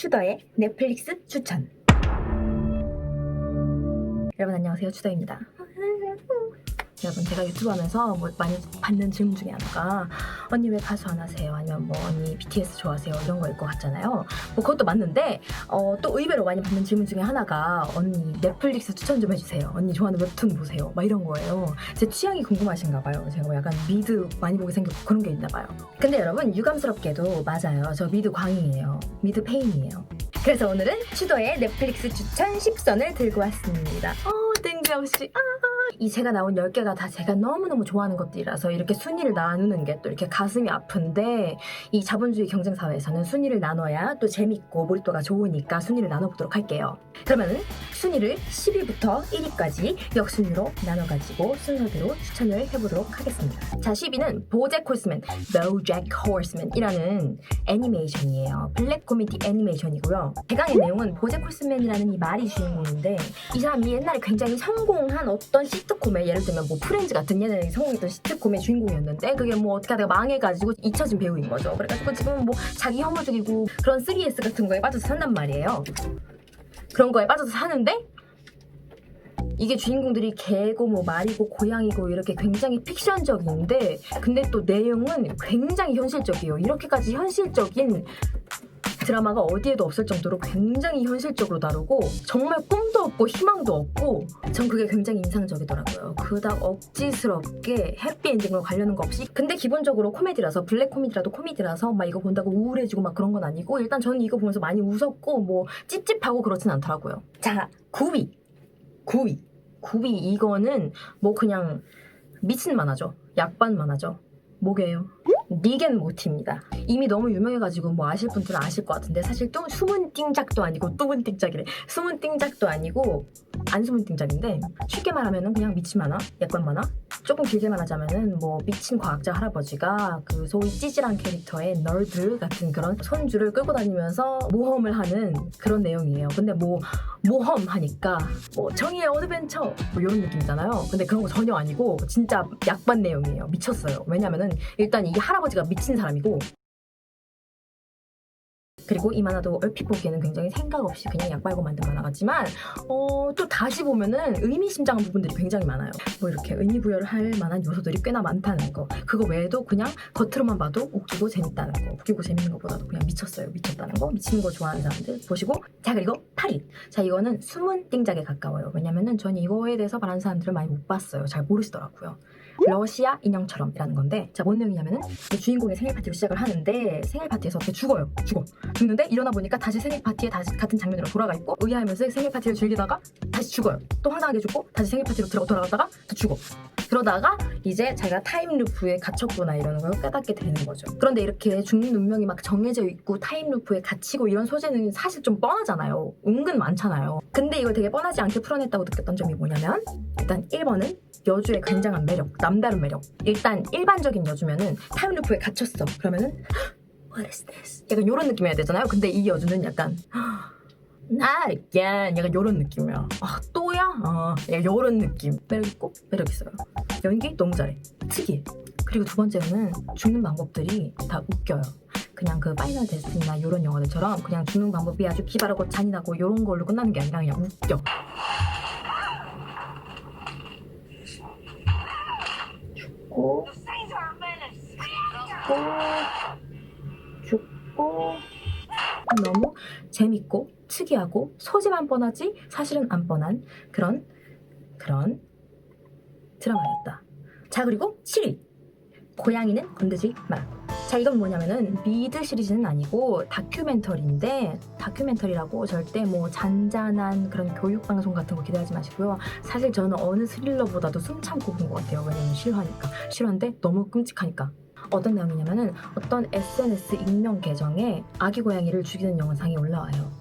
추더의 넷플릭스 추천. 여러분 안녕하세요 추더입니다. 여러분 제가 유튜브 하면서 뭐 많이 받는 질문 중에 하나가 언니 왜 가수 안 하세요? 아니면 뭐 언니 BTS 좋아하세요? 이런 거일 것 같잖아요. 뭐 그것도 맞는데 어, 또 의외로 많이 받는 질문 중에 하나가 언니 넷플릭스 추천 좀 해주세요. 언니 좋아하는 웹툰 보세요. 막 이런 거예요. 제 취향이 궁금하신가 봐요. 제가 뭐 약간 미드 많이 보게 생겼고 그런 게 있나 봐요. 근데 여러분 유감스럽게도 맞아요. 저 미드 광이에요. 미드 페인이에요. 그래서 오늘은 추도의 넷플릭스 추천 10선을 들고 왔습니다. 어, 뜬금없이. 아, 이 제가 나온 10개가 다 제가 너무너무 좋아하는 것들이라서 이렇게 순위를 나누는 게 또 이렇게 가슴이 아픈데 이 자본주의 경쟁 사회에서는 순위를 나눠야 또 재밌고 몰입도가 좋으니까 순위를 나눠보도록 할게요. 그러면은 순위를 10위부터 1위까지 역순위로 나눠가지고 순서대로 추천을 해보도록 하겠습니다. 자, 10위는 보잭 홀스맨, BoJack Horseman이라는 애니메이션이에요. 블랙 코미디 애니메이션이고요. 대강의 내용은 보잭 홀스맨이라는 이 말이 주인공인데 이 사람이 옛날에 굉장히 성 공한 어떤 시트콤에 예를 들면 뭐 프렌즈 같은 옛날에 성공했던 시트콤의 주인공이었는데 그게 뭐 어떻게 하다가 망해가지고 잊혀진 배우인 거죠. 그래가지고 지금은 뭐 자기 혐오 중이고 그런 3S 같은 거에 빠져서 산단 말이에요. 그런 거에 빠져서 사는데 이게 주인공들이 개고 뭐 말이고 고양이고 이렇게 굉장히 픽션적인데 근데 또 내용은 굉장히 현실적이에요. 이렇게까지 현실적인 드라마가 어디에도 없을 정도로 굉장히 현실적으로 다루고 정말 꿈도 없고 희망도 없고 전 그게 굉장히 인상적이더라고요. 그닥 억지스럽게 해피엔딩으로 가려는 거 없이 근데 기본적으로 코미디라서 블랙 코미디라도 코미디라서 막 이거 본다고 우울해지고 막 그런 건 아니고 일단 저는 이거 보면서 많이 웃었고 뭐 찝찝하고 그렇진 않더라고요. 자 9위 9위 9위 이거는 뭐 그냥 미친 만화죠. 약반 만화죠. 뭐게요? 리겐 모티입니다. 이미 너무 유명해가지고 뭐 아실 분들은 아실 것 같은데 사실 또 숨은 띵작도 아니고 뚜은 띵작이래. 숨은 띵작도 아니고 안 숨은 띵작인데 쉽게 말하면은 그냥 미친 만화, 약관 만화. 조금 길게 말하자면은 뭐 미친 과학자 할아버지가 그 소위 찌질한 캐릭터의 널드 같은 그런 손주를 끌고 다니면서 모험을 하는 그런 내용이에요. 근데 뭐 모험 하니까 뭐 정의의 어드벤처 뭐 이런 느낌이잖아요. 근데 그런 거 전혀 아니고 진짜 약반 내용이에요. 미쳤어요. 왜냐면은 일단 이게 할아버지가 미친 사람이고 그리고 이 만화도 얼핏 보기에는 굉장히 생각 없이 그냥 약 빨고 만든 만화 같지만 어, 또 다시 보면은 의미심장한 부분들이 굉장히 많아요. 뭐 이렇게 의미 부여를 할 만한 요소들이 꽤나 많다는 거. 그거 외에도 그냥 겉으로만 봐도 웃기고 재밌다는 거. 웃기고 재밌는 것보다도 그냥 미쳤어요. 미쳤다는 거. 미치는 거 좋아하는 사람들 보시고 자 그리고 8위. 자 이거는 숨은 띵작에 가까워요. 왜냐면은 전 이거에 대해서 말하는 사람들을 많이 못 봤어요. 잘 모르시더라고요. 러시아 인형처럼이라는 건데 자 뭔 내용이냐면은 이 주인공의 생일 파티로 시작을 하는데 생일 파티에서 죽어요. 죽어. 죽는데 일어나 보니까 다시 생일 파티에 다시 같은 장면으로 돌아가 있고 의아하면서 생일 파티를 즐기다가 다시 죽어요. 또 황당하게 죽고 다시 생일 파티로 들어 돌아갔다가 또 죽어 그러다가 이제 자기가 타임루프에 갇혔구나 이러는 걸 깨닫게 되는 거죠 그런데 이렇게 죽는 운명이 막 정해져 있고 타임루프에 갇히고 이런 소재는 사실 좀 뻔하잖아요 은근 많잖아요 근데 이걸 되게 뻔하지 않게 풀어냈다고 느꼈던 점이 뭐냐면 일단 1번은 여주의 굉장한 매력, 남다른 매력. 일단 일반적인 여주면은 타임루프에 갇혔어. 그러면은 What is this? 약간 이런 느낌이어야 되잖아요. 근데 이 여주는 약간 Not again. 약간 이런 느낌이야. 아 또야? 어, 약간 이런 느낌. 매력 있고 매력 있어요. 연기 너무 잘해. 특이해. 그리고 두 번째는 죽는 방법들이 다 웃겨요. 그냥 그 파이널 데스티나 이런 영화들처럼 그냥 죽는 방법이 아주 기발하고 잔인하고 이런 걸로 끝나는 게 아니라 그냥 웃겨. 죽고 죽고 죽고 너무 재밌고 특이하고 소재만 뻔하지 사실은 안 뻔한 그런 그런 드라마였다. 자 그리고 7위 고양이는 건드지 마. 자 이건 뭐냐면은 미드 시리즈는 아니고 다큐멘터리인데 다큐멘터리라고 절대 뭐 잔잔한 그런 교육 방송 같은 거 기대하지 마시고요. 사실 저는 어느 스릴러보다도 숨 참고 본 것 같아요. 왜냐면 실화니까 실화인데 너무 끔찍하니까. 어떤 내용이냐면은 어떤 SNS 익명 계정에 아기 고양이를 죽이는 영상이 올라와요.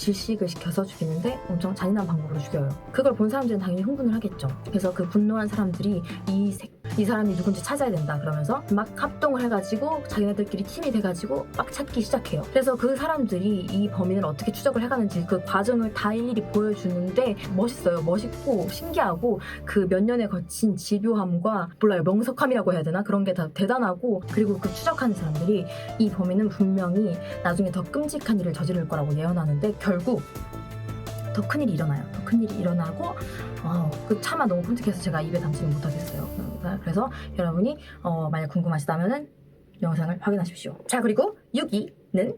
어, 질식을 시켜서 죽이는데 엄청 잔인한 방법으로 죽여요. 그걸 본 사람들은 당연히 흥분을 하겠죠. 그래서 그 분노한 사람들이 이, 색- 이 사람이 누군지 찾아야 된다 그러면서 막 합동을 해가지고 자기네들끼리 팀이 돼가지고 막 찾기 시작해요. 그래서 그 사람들이 이 범인을 어떻게 추적을 해가는지 그 과정을 다 일일이 보여주는데 멋있어요. 멋있고 신기하고 그 몇 년에 거친 집요함과 몰라요 명석함이라고 해야 되나 그런 게 다 대단하고 그리고 그 추적하는 사람들이 이 범인은 분명히 나중에 더 끔찍한 일을 저지를 거라고 예언하는데 결국 더 큰 일이 일어나요. 더 큰 일이 일어나고 어, 그 차마 너무 끔찍해서 제가 입에 담지는 못하겠어요. 그래서 여러분이 어, 만약 궁금하시다면은 영상을 확인하십시오. 자 그리고 6위는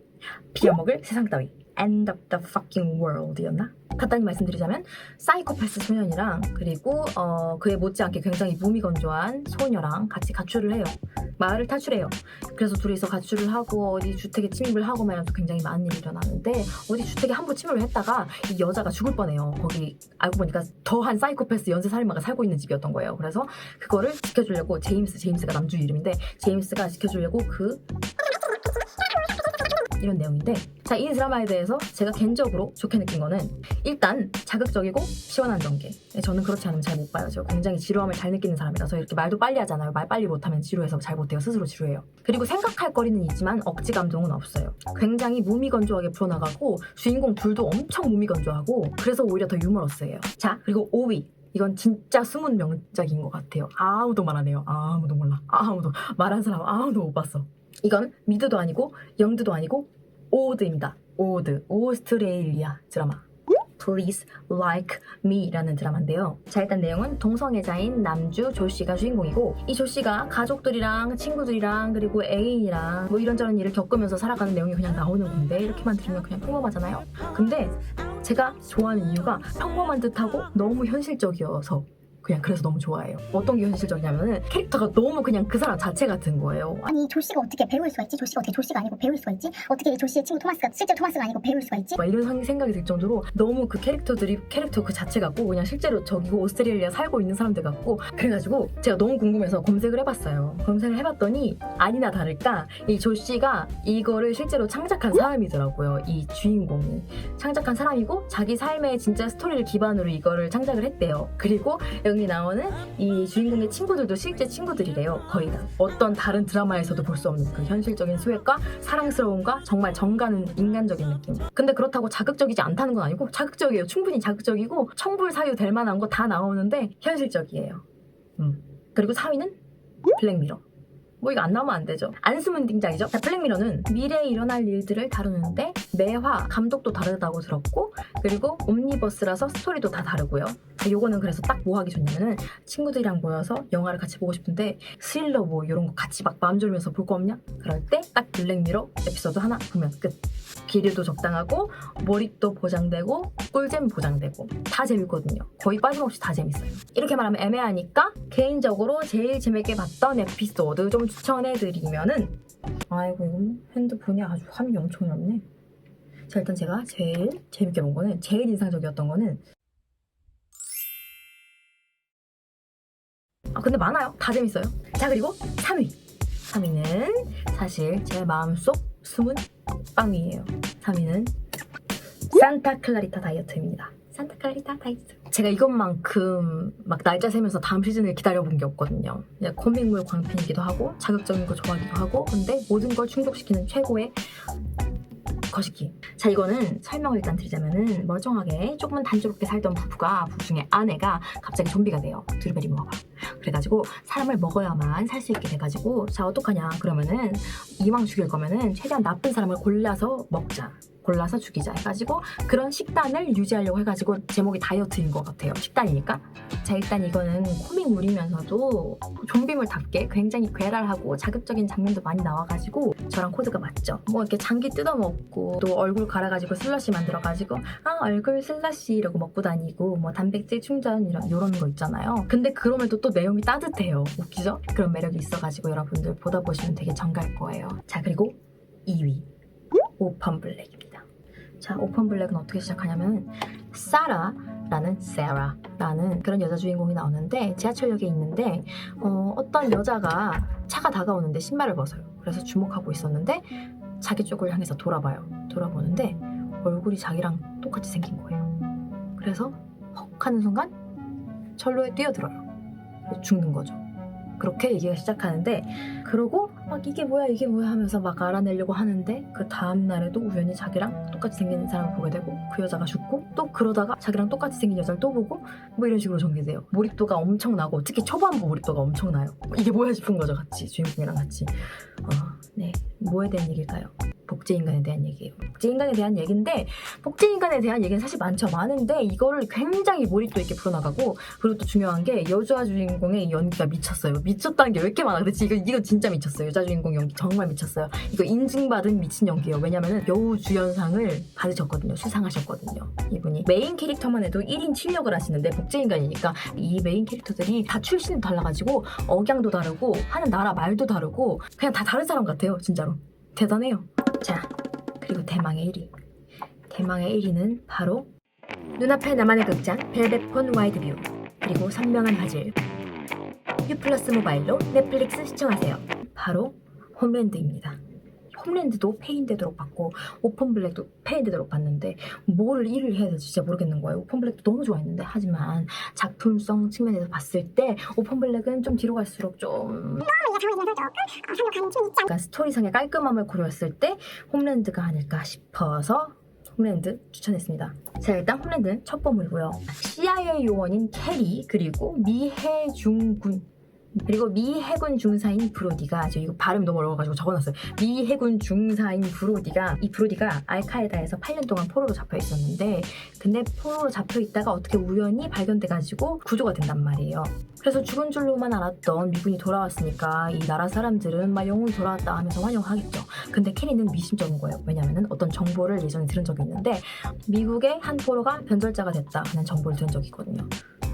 빌어먹을 세상 따위 End of the fucking world였나? 간단히 말씀드리자면 사이코패스 소년이랑 그리고 어, 그에 못지않게 굉장히 무미건조한 소녀랑 같이 가출을 해요. 마을을 탈출해요. 그래서 둘이서 가출을 하고 어디 주택에 침입을 하고 말하면서 굉장히 많은 일이 일어나는데 어디 주택에 함부로 침입을 했다가 이 여자가 죽을 뻔해요. 거기 알고 보니까 더한 사이코패스 연쇄 살인마가 살고 있는 집이었던 거예요. 그래서 그거를 지켜주려고 제임스, 제임스가 남주 이름인데 제임스가 지켜주려고 그 이런 내용인데 자 이 드라마에 대해서 제가 개인적으로 좋게 느낀 거는 일단 자극적이고 시원한 전개. 네, 저는 그렇지 않으면 잘 못 봐요. 저 굉장히 지루함을 잘 느끼는 사람이라서 이렇게 말도 빨리 하잖아요. 말 빨리 못하면 지루해서 잘 못해요. 스스로 지루해요. 그리고 생각할 거리는 있지만 억지 감동은 없어요. 굉장히 무미건조하게 풀어나가고 주인공 둘도 엄청 무미건조하고 그래서 오히려 더 유머러스해요. 자 그리고 5위. 이건 진짜 숨은 명작인 것 같아요. 아무도 말 안 해요. 아무도 몰라. 아무도. 말한 사람 아무도 못 봤어 이건 미드도 아니고 영드도 아니고 오드입니다. 오드 오스트레일리아 드라마. Please Like Me라는 드라마인데요. 자 일단 내용은 동성애자인 남주 조 씨가 주인공이고 이 조 씨가 가족들이랑 친구들이랑 그리고 애인이랑 뭐 이런저런 일을 겪으면서 살아가는 내용이 그냥 나오는 건데 이렇게만 들으면 그냥 평범하잖아요. 근데 제가 좋아하는 이유가 평범한 듯하고 너무 현실적이어서 그냥 그래서 너무 좋아해요. 어떤 게 현실적이냐면은 캐릭터가 너무 그냥 그 사람 자체 같은 거예요. 아니 조씨가 어떻게 배울 수가 있지? 조씨가 어떻게 조씨가 아니고 배울 수가 있지? 어떻게 이 조씨의 친구 토마스가 실제 토마스가 아니고 배울 수가 있지? 막 이런 상- 생각이 들 정도로 너무 그 캐릭터들이 캐릭터 그 자체 같고 그냥 실제로 저기 오스트레일리아 살고 있는 사람들 같고 그래가지고 제가 너무 궁금해서 검색을 해봤어요. 검색을 해봤더니 아니나 다를까 이 조 씨가 이거를 실제로 창작한 사람이더라고요. 이 주인공이 창작한 사람이고 자기 삶의 진짜 스토리를 기반으로 이거를 창작을 했대요. 그리고 여기 나오는 이 주인공의 친구들도 실제 친구들이래요. 거의 다 어떤 다른 드라마에서도 볼 수 없는 그 현실적인 소외과 사랑스러움과 정말 정가는 인간적인 느낌. 근데 그렇다고 자극적이지 않다는 건 아니고 자극적이에요. 충분히 자극적이고 청불 사유 될 만한 거 다 나오는데 현실적이에요. 음. 그리고 4위는 블랙미러. 뭐 이거 안 나오면 안 되죠. 안수문 띵작이죠. 자, 블랙미러는 미래에 일어날 일들을 다루는데 매화 감독도 다르다고 들었고 그리고 옴니버스라서 스토리도 다 다르고요. 요거는 그래서 딱 뭐 하기 좋냐면은 친구들이랑 모여서 영화를 같이 보고 싶은데 스릴러 뭐 이런 거 같이 막 마음 졸이면서 볼 거 없냐? 그럴 때 딱 블랙미러 에피소드 하나 보면 끝. 비료도 적당하고 몰입도 보장되고 꿀잼 보장되고 다 재밌거든요. 거의 빠짐없이 다 재밌어요. 이렇게 말하면 애매하니까 개인적으로 제일 재밌게 봤던 에피소드 좀 추천해드리면은 아이고 이건 핸드폰이 아주 화면이 엄청 넓네. 자 일단 제가 제일 재밌게 본 거는 제일 인상적이었던 거는 아 근데 많아요. 다 재밌어요. 자 그리고 3위. 3위는 사실 제 마음속 숨은 빵이에요. 3위는 산타 클라리타 다이어트입니다. 산타 클라리타 다이어트. 제가 이것만큼 막 날짜 세면서 다음 시즌을 기다려본 게 없거든요. 그냥 코믹물 광팬이기도 하고 자극적인 거 좋아하기도 하고 근데 모든 걸 충족시키는 최고의 거시기. 자 이거는 설명을 일단 드리자면은 멀쩡하게 조금은 단조롭게 살던 부부가 부부 중에 아내가 갑자기 좀비가 돼요. 드루베리 모아가. 그래가지고 사람을 먹어야만 살 수 있게 돼가지고 자 어떡하냐 그러면은 이왕 죽일 거면은 최대한 나쁜 사람을 골라서 먹자. 골라서 죽이자 해가지고 그런 식단을 유지하려고 해가지고 제목이 다이어트인 것 같아요. 식단이니까. 자 일단 이거는 코믹물이면서도 좀비물답게 굉장히 괴랄하고 자극적인 장면도 많이 나와가지고 저랑 코드가 맞죠. 뭐 이렇게 장기 뜯어먹고 또 얼굴 갈아가지고 슬러시 만들어가지고 아 얼굴 슬러시 이러고 먹고 다니고 뭐 단백질 충전 이런 요런 거 있잖아요. 근데 그럼에도 또 내용이 따뜻해요. 웃기죠? 그런 매력이 있어가지고 여러분들 보다 보시면 되게 정갈 거예요. 자 그리고 2위 오펀 블랙입니다. 자 오펀 블랙은 어떻게 시작하냐면 사라 라는 세라라는 그런 여자 주인공이 나오는데 지하철역에 있는데 어, 어떤 여자가 차가 다가오는데 신발을 벗어요. 그래서 주목하고 있었는데 자기 쪽을 향해서 돌아봐요. 돌아보는데 얼굴이 자기랑 똑같이 생긴 거예요. 그래서 헉 하는 순간 철로에 뛰어들어요. 죽는 거죠. 그렇게 얘기가 시작하는데 그러고 막 이게 뭐야 이게 뭐야 하면서 막 알아내려고 하는데 그 다음 날에도 우연히 자기랑 똑같이 생긴 사람을 보게 되고 그 여자가 죽고 또 그러다가 자기랑 똑같이 생긴 여자를 또 보고 뭐 이런 식으로 전개돼요. 몰입도가 엄청나고 특히 초반부 몰입도가 엄청나요. 이게 뭐야 싶은 거죠 같이 주인공이랑 같이. 어, 네 뭐에 대한 얘기일까요? 복제인간에 대한 얘기예요. 복제인간에 대한 얘기인데 복제인간에 대한 얘기는 사실 많죠. 많은데 이거를 굉장히 몰입도 있게 풀어나가고 그리고 또 중요한 게 여자 주인공의 연기가 미쳤어요. 미쳤다는 게 왜 이렇게 많아? 근데 이거 이거 진짜 미쳤어요. 여자 주인공 연기 정말 미쳤어요. 이거 인증받은 미친 연기예요. 왜냐면은 여우 주연상을 받으셨거든요. 수상하셨거든요. 이분이 메인 캐릭터만 해도 1인 7역을 하시는데 복제인간이니까 이 메인 캐릭터들이 다 출신도 달라가지고 억양도 다르고 하는 나라 말도 다르고 그냥 다 다른 사람 같아요. 진짜로 대단해요. 자 그리고 대망의 1위. 대망의 1위는 바로 눈앞에 나만의 극장 벨벳폰 와이드뷰 그리고 선명한 바질 U 플러스 모바일로 넷플릭스 시청하세요. 바로 홈랜드입니다. 홈랜드도 페인되도록 봤고 오픈 블랙도 페인되도록 봤는데 뭘 일을 해야 될지 진짜 모르겠는 거예요. 오픈 블랙도 너무 좋아했는데 하지만 작품성 측면에서 봤을 때 오픈 블랙은 좀 뒤로 갈수록 좀 약간 스토리상의 깔끔함을 고려했을 때 홈랜드가 아닐까 싶어서 홈랜드 추천했습니다. 자 일단 홈랜드는 첫 보물이고요. CIA 요원인 캐리 그리고 미해중군 그리고 미 해군 중사인 브로디가 저 이거 발음이 너무 어려워가지고 적어놨어요. 미 해군 중사인 브로디가 이 브로디가 알카에다에서 8년 동안 포로로 잡혀 있었는데 근데 포로로 잡혀 있다가 어떻게 우연히 발견돼가지고 구조가 된단 말이에요. 그래서 죽은 줄로만 알았던 미군이 돌아왔으니까 이 나라 사람들은 막 영웅이 돌아왔다 하면서 환영하겠죠. 근데 캐리는 미심쩍은 거예요. 왜냐면은 어떤 정보를 예전에 들은 적이 있는데 미국의 한 포로가 변절자가 됐다 하는 정보를 들은 적이 있거든요.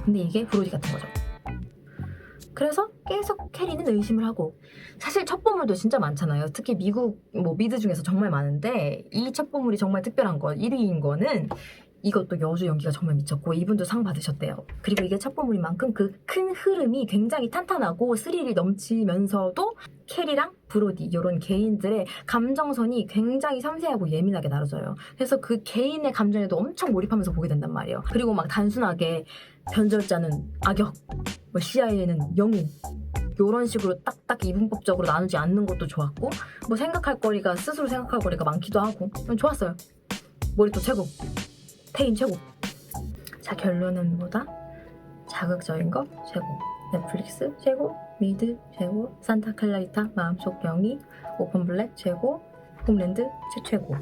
근데 이게 브로디 같은 거죠. 그래서 계속 캐리는 의심을 하고 사실 첫 보물도 진짜 많잖아요. 특히 미국 뭐 미드 중에서 정말 많은데 이첫 보물이 정말 특별한 거 1위인 거는 이것도 여주 연기가 정말 미쳤고 이분도 상 받으셨대요. 그리고 이게 첫 보물인 만큼 그 큰 흐름이 굉장히 탄탄하고 스릴이 넘치면서도 캐리랑 브로디 이런 개인들의 감정선이 굉장히 섬세하고 예민하게 나눠져요. 그래서 그 개인의 감정에도 엄청 몰입하면서 보게 된단 말이에요. 그리고 막 단순하게 변절자는 악역, 뭐 CIA는 영웅 이런 식으로 딱딱 이분법적으로 나누지 않는 것도 좋았고 뭐 생각할 거리가 스스로 생각할 거리가 많기도 하고 음, 좋았어요. 몰입도 최고, 페인 최고. 자 결론은 뭐다? 자극적인 거 최고, 넷플릭스 최고, 미드 최고, 산타 클라리타 마음속 병이, 오픈 블랙 최고, 홈랜드 최최고. 어...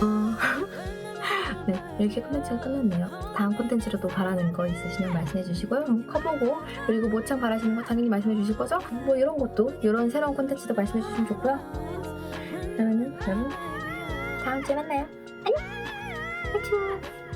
네, 이렇게 콘텐츠가 끝났네요. 다음 콘텐츠로 또 바라는 거 있으시면 말씀해 주시고요. 음, 커보고 그리고 모창 바라시는 거 당연히 말씀해 주실 거죠? 뭐 이런 것도 이런 새로운 콘텐츠도 말씀해 주시면 좋고요. 그러면은 여러분 다음 주에 만나요. 안녕. 화이팅!